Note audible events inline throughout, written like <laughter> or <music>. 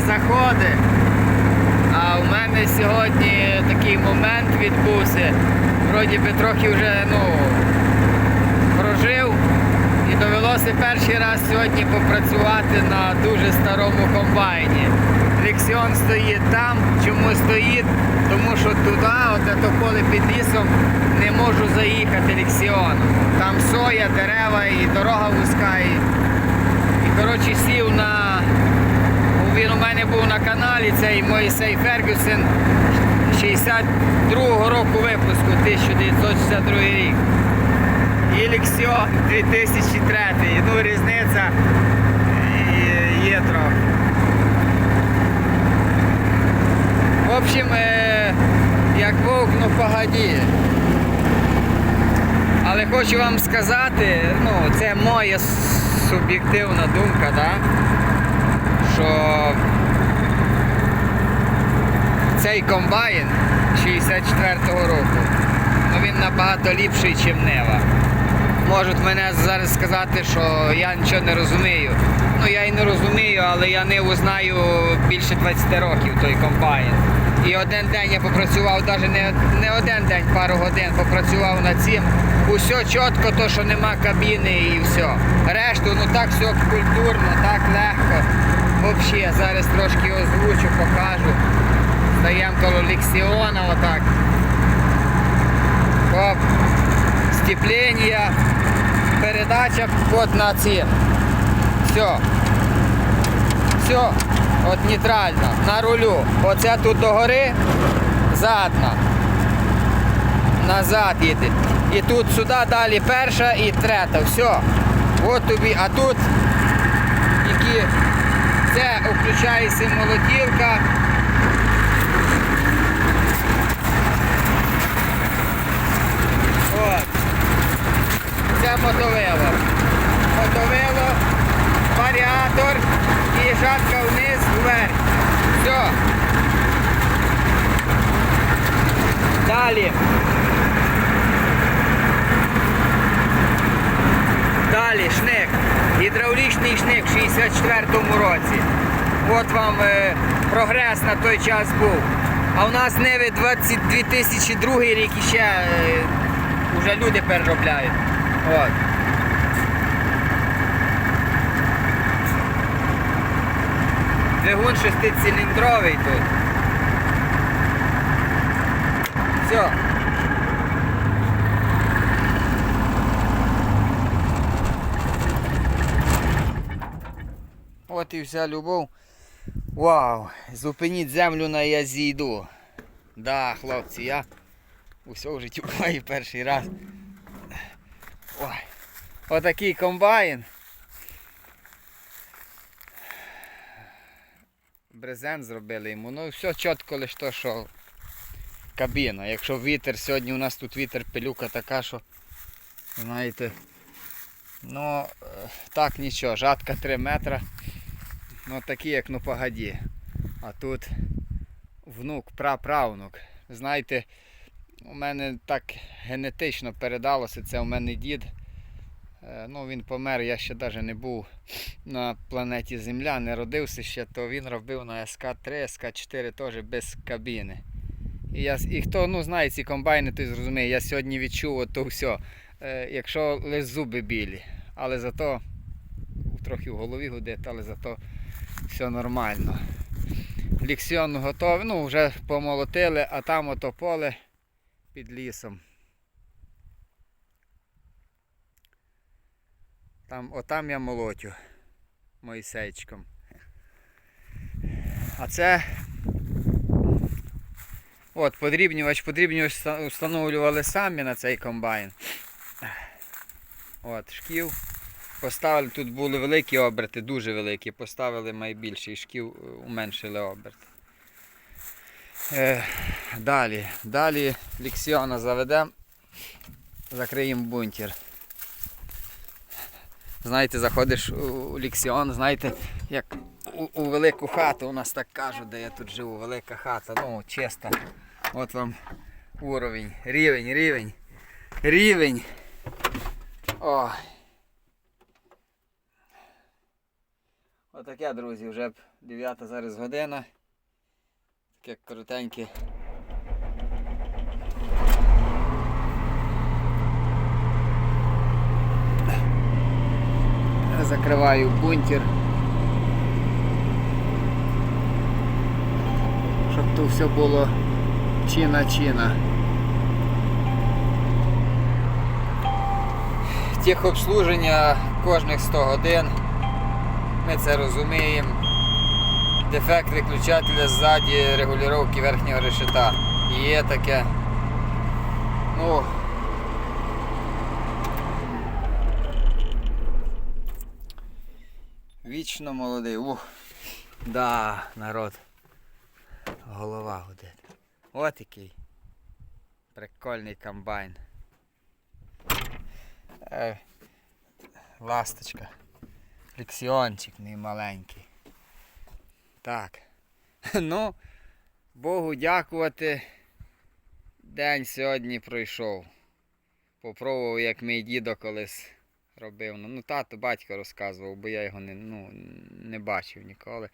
заходи. А у мене сьогодні такий момент відбувся. Вроді би трохи вже ну, прожив. І довелося перший раз сьогодні попрацювати на дуже старому комбайні. Лексіон стоїть там. Чому стоїть? Тому що туди, от поле під лісом, не можу заїхати лексіоном. Там соя, дерева і дорога вузька. І, і коротше сів на. Мене був на каналі, цей Моїсей Фергюсен 62-го року випуску, 1962 рік. І Лексіон 2003. Ну, різниця е, є трохи. В общем, е, як вовк, ну погоді. Але хочу вам сказати, ну, це моя суб'єктивна думка, да? що цей комбайн 64-го року, ну він набагато ліпший, ніж Нева. Можуть мене зараз сказати, що я нічого не розумію. Ну я і не розумію, але я Ниву знаю більше 20 років той комбайн. І один день я попрацював, навіть не, не один день, пару годин попрацював над цим. Усе чітко, то що нема кабіни і все. Решту, ну так все культурно, так легко. Взагалі, зараз трошки озвучу, покажу. Стаємо коло лексіона отак. Оп. Степлення, передача от на ці. Все. Все. От нейтрально. На рулю. Оце тут догори, задна. Назад їде. І тут сюди далі перша і третя. Все. От тобі, а тут які це включається молотілка. От. Це мотовило. Варіатор і жатка вниз вверх. Все. Далі. Далі шник. Гідравлічний шник в 64-му році. От вам е, прогрес на той час був. А у нас Неви 20, 2002 рік і ще е, вже люди переробляють. От. Двигун шестициліндровий тут. Все. От і вся любов. Вау! Зупиніть землю на я зійду. Да, хлопці, я усе в житті буваю <laughs> перший раз. Ой. Отакий комбайн. Брезент зробили йому. Ну все чітко лише то, що кабіна. Якщо вітер, сьогодні у нас тут вітер пилюка така, що знаєте. Ну е, так нічого, жатка 3 метри. Ну такі як ну погоді. А тут внук, праправнук. Знаєте, у мене так генетично передалося, це у мене дід. Е, Ну, він помер, я ще навіть не був на планеті Земля, не родився ще, то він робив на СК-3, СК-4 теж без кабіни. І, я, і хто ну, знає ці комбайни, той зрозуміє, я сьогодні відчув то все. Якщо лише зуби білі, але зато трохи в голові гудить, але зато все нормально. Ліксіон готовий, ну вже помолотили, а там ото поле під лісом. Там, отам я молотю Моїсейчиком. А це от подрібнювач, подрібнювач вста- встановлювали самі на цей комбайн. От, шків. Поставили, тут були великі оберти, дуже великі. Поставили найбільший шків, уменшили оберт. Е, далі, далі ліксіона заведемо, закриємо бункер. Знаєте, заходиш у ліксіон, знаєте, як у, у велику хату, у нас так кажуть, де я тут живу, велика хата, ну чиста. От вам уровень, рівень, рівень, рівень. Ой. Отаке, друзі, вже б 9 зараз година. Таке коротеньке. Закриваю бункер. Щоб то все було чина-чина. Техобслуження кожних 100 годин. Ми це розуміємо. Дефект виключателя ззаді регулювання верхнього решета. Є таке. Ну. Вічно молодий. Ух. Да, народ. Голова гудить. От який. Прикольний комбайн. Е, ласточка. Флексіончик мій маленький. Так. <laughs> Ну, Богу дякувати. День сьогодні пройшов. Попробував, як мій дідо колись робив. Ну, ну тато батько розказував, бо я його не, ну, не бачив ніколи.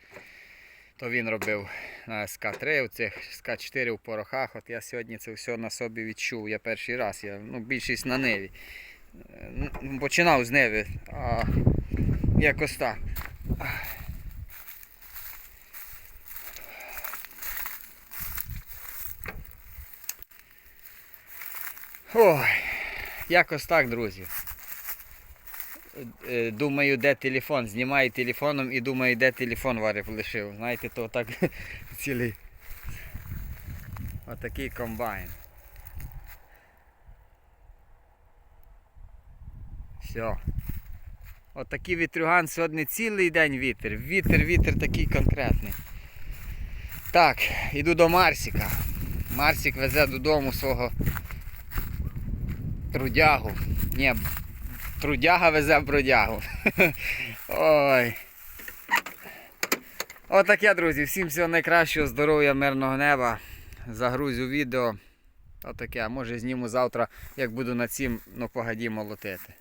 То він робив на СК-3, у цих СК-4 у порохах. От я сьогодні це все на собі відчув. Я перший раз, я, ну, більшість на ниві. Е, ну, Починав з ниви, а якось так. Ой, якось так, друзі. Е, Думаю, де телефон. Знімаю телефоном і думаю, де телефон варив лишив. Знаєте, то так <laughs> цілий. Отакий комбайн. Все. Отакий вітрюган сьогодні цілий день вітер. Вітер, вітер такий конкретний. Так, іду до Марсіка. Марсік везе додому свого трудягу. Ні, трудяга везе бродягу. <laughs> Ой. Отаке, друзі. Всім всього найкращого, здоров'я, мирного неба. Загрузю відео. Отаке, може зніму завтра, як буду на цім, ну погоді молотити.